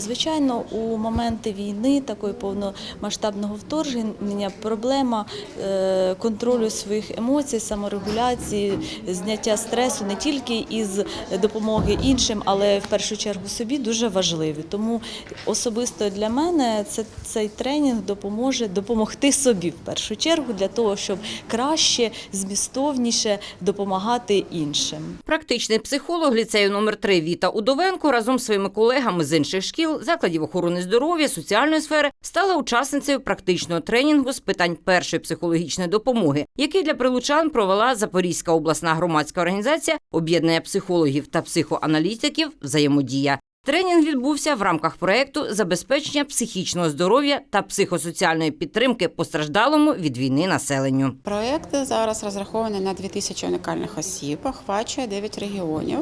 Звичайно, у моменти війни, такої повномасштабного вторгнення, проблема е, контролю своїх емоцій, саморегуляції, зняття стресу не тільки із допомоги іншим, але в першу чергу собі дуже важливі. Тому особисто для мене це цей тренінг допоможе допомогти собі в першу чергу для того, щоб краще, змістовніше допомагати іншим. Практичний психолог ліцею номер 3 Віта Удовенко разом з своїми колегами з інших шкіл, закладів охорони здоров'я, соціальної сфери стала учасницею практичного тренінгу з питань першої психологічної допомоги, який для прилучан провела Запорізька обласна громадська організація об'єднання психологів та психоаналітиків взаємодія. Тренінг відбувся в рамках проекту забезпечення психічного здоров'я та психосоціальної підтримки постраждалому від війни населенню. Проєкт зараз розрахований на 2000 унікальних осіб, охвачує 9 регіонів.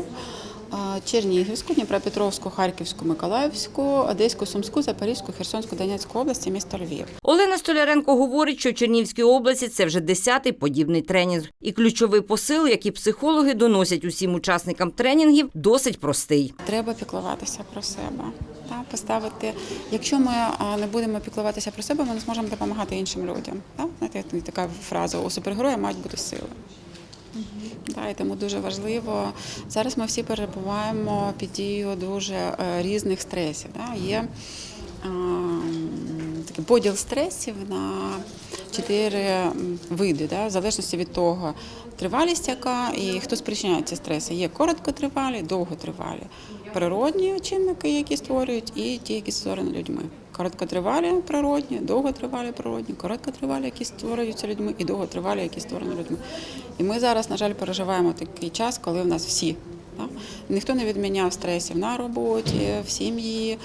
Чернігівську, Дніпропетровську, Харківську, Миколаївську, Одеську, Сумську, Запорізьку, Херсонську, Донецьку області, місто Львів. Олена Столяренко говорить, що в Чернівській області це вже десятий подібний тренінг. І ключовий посил, який психологи доносять усім учасникам тренінгів, досить простий. Треба піклуватися про себе. Та, поставити, якщо ми не будемо піклуватися про себе, ми не зможемо допомагати іншим людям. Та? Знаєте, така фраза у супергероя мають бути сили. Да, і тому дуже важливо. Зараз ми всі перебуваємо під дією дуже е, різних стресів. Да? Є е, такий поділ стресів на чотири види, да? в залежності від того, тривалість яка і хто спричиняє ці стреси. Є короткотривалі, довготривалі, природні чинники, які створюють, і ті, які створені людьми. Короткотривалі природні, довготривалі природні, короткотривалі, які створюються людьми, і довготривалі, які створені людьми. І ми зараз, на жаль, переживаємо такий час, коли в нас всі. Да, Ніхто не відміняв стресів на роботі, в сім'ї,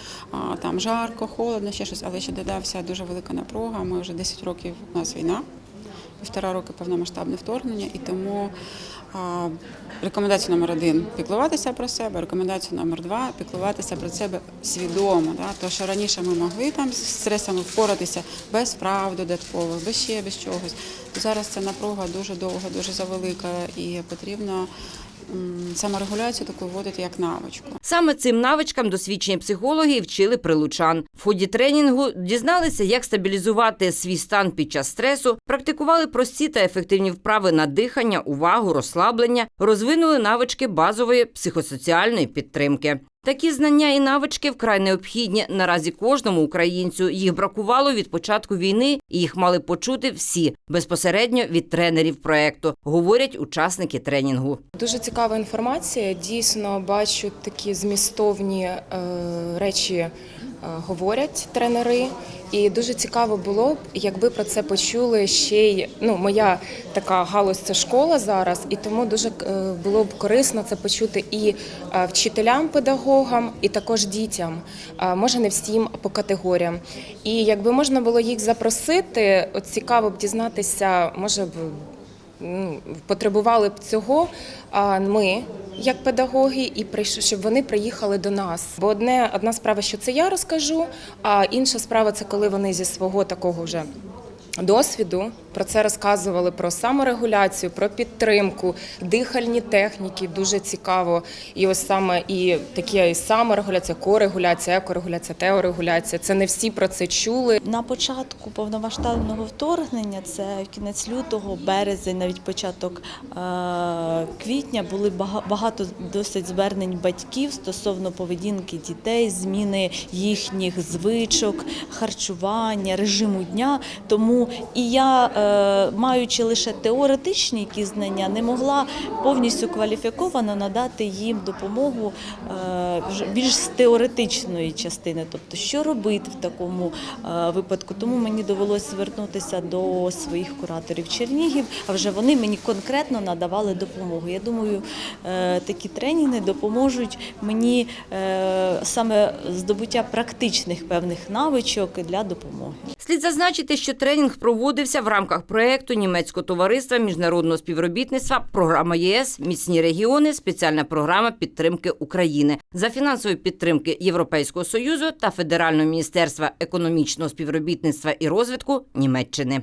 там жарко, холодно, ще щось, але ще додався дуже велика напруга. Ми вже 10 років у нас війна, півтора роки повномасштабне вторгнення, і тому рекомендація номер один піклуватися про себе, рекомендація номер два піклуватися про себе свідомо. Да? То, що раніше ми могли там з стресами впоратися без вправ додаткових, без ще без чогось. Зараз ця напруга дуже довга, дуже завелика, і потрібно саморегуляцію таку вводити як навичку. Саме цим навичкам досвідчені психологи вчили прилучан. В ході тренінгу дізналися, як стабілізувати свій стан під час стресу, практикували прості та ефективні вправи на дихання, увагу, розслаблення, розвинули навички базової психосоціальної підтримки. Такі знання і навички вкрай необхідні наразі кожному українцю. Їх бракувало від початку війни, і їх мали почути всі безпосередньо від тренерів проекту, говорять учасники тренінгу. Дуже цікава інформація. Дійсно бачу такі змістовні е, речі говорять тренери. І дуже цікаво було б, якби про це почули ще й ну, моя така галузь це школа зараз, і тому дуже е, було б корисно це почути і е, вчителям, педагогам, і також дітям. Може, не всім по категоріям. І якби можна було їх запросити, от цікаво б дізнатися, може б потребували б цього, а ми, як педагоги, і щоб вони приїхали до нас. Бо одне одна справа, що це я розкажу, а інша справа це коли вони зі свого такого вже. Досвіду про це розказували про саморегуляцію, про підтримку, дихальні техніки. Дуже цікаво. І ось саме і такі і саморегуляція, корегуляція, екорегуляція, теорегуляція. Це не всі про це чули. На початку повномасштабного вторгнення, це кінець лютого, березень, навіть початок е, квітня, були бага- багато досить звернень батьків стосовно поведінки дітей, зміни їхніх звичок, харчування, режиму дня. Тому і я, е, маючи лише теоретичні якісь знання, не могла повністю кваліфіковано надати їм допомогу е, більш з теоретичної частини, тобто що робити в такому е, випадку. Тому мені довелося звернутися до своїх кураторів Чернігів, а вже вони мені конкретно надавали допомогу. Я думаю, е, такі тренінги допоможуть мені е, саме здобуття практичних певних навичок для допомоги. Слід зазначити, що тренінг проводився в рамках проекту німецького товариства міжнародного співробітництва, програма ЄС. Міцні регіони, спеціальна програма підтримки України за фінансової підтримки Європейського союзу та Федерального міністерства економічного співробітництва і розвитку Німеччини.